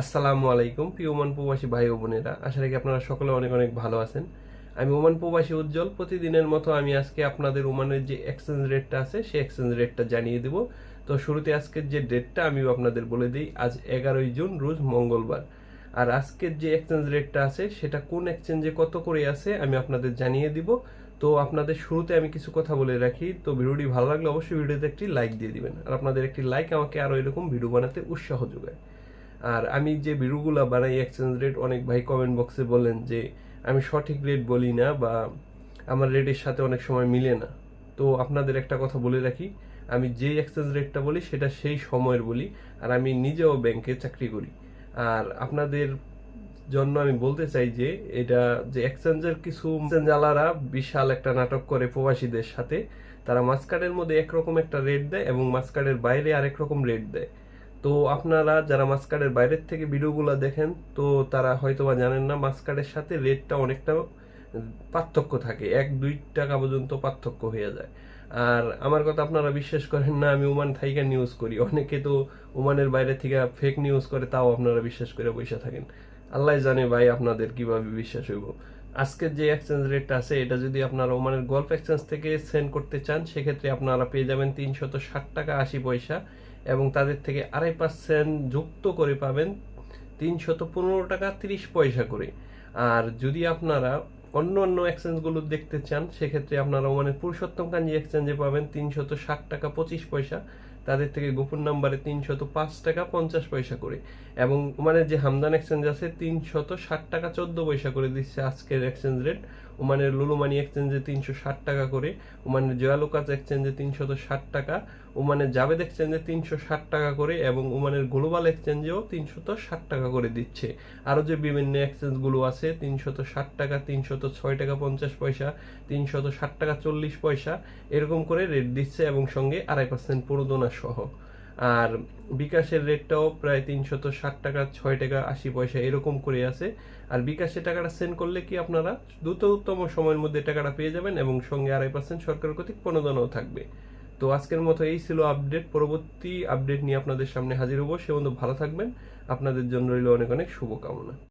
আসসালামু আলাইকুম, প্রিয় ওমান প্রবাসী ভাই ও বোনেরা। আশা রাখি আপনারা সকলে অনেক অনেক ভালো আছেন। আমি ওমান প্রবাসী উজ্জ্বল। প্রতিদিনের মতো আমি আজকে আপনাদের ওমানের যে এক্সচেঞ্জ রেটটা আছে, সেই এক্সচেঞ্জ রেটটা জানিয়ে দেব। তো শুরুতে আজকের যে ডেটটা আমি আপনাদের বলে দিই, আজ এগারোই জুন, রোজ মঙ্গলবার। আর আজকের যে এক্সচেঞ্জ রেটটা আছে, সেটা কোন এক্সচেঞ্জে কত করে আছে, আমি আপনাদের জানিয়ে দিব। তো আপনাদের শুরুতে আমি কিছু কথা বলে রাখি। তো ভিডিওটি ভালো লাগলে অবশ্যই ভিডিওতে একটি লাইক দিয়ে দিবেন। আর আপনাদের একটি লাইক আমাকে আরও এরকম ভিডিও বানাতে উৎসাহ যোগায়। আর আমি যে ভিডিওগুলো বানাই এক্সচেঞ্জ রেট অনেক ভাই কমেন্ট বক্সে বলেন যে, আমি সঠিক রেট বলি না বা আমার রেটের সাথে অনেক সময় মিলে না। তো আপনাদের একটা কথা বলে রাখি, আমি যেই এক্সচেঞ্জ রেটটা বলি, সেটা সেই সময়ের বলি, আর আমি নিজেও ব্যাংকে চাকরি করি। আর আপনাদের জন্য আমি বলতে চাই যে, এটা যে এক্সচেঞ্জের কিছু জালারা বিশাল একটা নাটক করে প্রবাসীদের সাথে, তারা মাসকার্ডের মধ্যে একরকম একটা রেট দেয় এবং মাসকার্ডের বাইরে আরেক রকম রেট দেয়। তো আপনারা যারা মাসকার্ডের বাইরের থেকে ভিডিওগুলো দেখেন, তো তারা হয়তো বা জানেন না, মাসকার্ডের সাথে রেটটা অনেকটা পার্থক্য থাকে। এক, দুই টাকা পর্যন্ত পার্থক্য হয়ে যায়। আর আমার কথা আপনারা বিশ্বাস করেন না, আমি ওমান থাইকা নিউজ করি। অনেকে তো ওমানের বাইরে থেকে ফেক নিউজ করে, তাও আপনারা বিশ্বাস করে বসে থাকেন। আল্লাহ জানে ভাই আপনাদের কীভাবে বিশ্বাস হইব। আজকের যে এক্সচেঞ্জ রেটটা আছে, এটা যদি আপনারা ওমানের গল্ফ এক্সচেঞ্জ থেকে সেন্ড করতে চান, সেক্ষেত্রে আপনারা পেয়ে যাবেন তিনশত ষাট টাকা আশি পয়সা এবং তাদের থেকে আড়াই পার্সেন্ট যুক্ত করে পাবেন তিনশত পনেরো টাকা তিরিশ পয়সা করে। আর যদি আপনারা অন্য অন্য এক্সচেঞ্জগুলো দেখতে চান, সেক্ষেত্রে আপনারা ওমানের পুরুষোত্তম কাঞ্জি এক্সচেঞ্জে পাবেন তিনশত ষাট টাকা পঁচিশ পয়সা। তাদের থেকে গোপন নাম্বারে তিনশত পাঁচ টাকা পঞ্চাশ পয়সা করে। এবং ওমানের যে হামদান এক্সচেঞ্জ আছে, তিনশত ষাট টাকা চোদ্দ পয়সা করে দিচ্ছে আজকের এক্সচেঞ্জ রেট ওমানের লুলুমানি এক্সচেঞ্জে তিনশো ষাট টাকা করে, ওমানের জয়ালুকাস এক্সচেঞ্জে তিনশত ষাট টাকা, ওমানের জাভেদ এক্সচেঞ্জে তিনশো ষাট টাকা করে এবং ওমানের গ্লোবাল এক্সচেঞ্জেও তিনশত ষাট টাকা করে দিচ্ছে। আরও যে বিভিন্ন এক্সচেঞ্জগুলো আছে তিনশত ষাট টাকা তিনশত ছয় টাকা পঞ্চাশ পয়সা তিনশত ষাট টাকা চল্লিশ পয়সা, এরকম করে রেট দিচ্ছে এবং সঙ্গে আড়াই পার্সেন্ট প্রণোদনা সহ। আর বিকাশের রেটটাও প্রায় তিনশো তো ষাট টাকা, ছয় টাকা, আশি পয়সা এরকম করে আছে। আর বিকাশে টাকাটা সেন্ড করলে কি আপনারা দ্রুততম সময়ের মধ্যে টাকাটা পেয়ে যাবেন এবং সঙ্গে আড়াই পার্সেন্ট সরকার কর্তৃক প্রণোদনাও থাকবে। তো আজকের মতো এই ছিল আপডেট পরবর্তী আপডেট নিয়ে আপনাদের সামনে হাজির হব। সে বন্ধু ভালো থাকবেন। আপনাদের জন্য রইল অনেক অনেক শুভকামনা।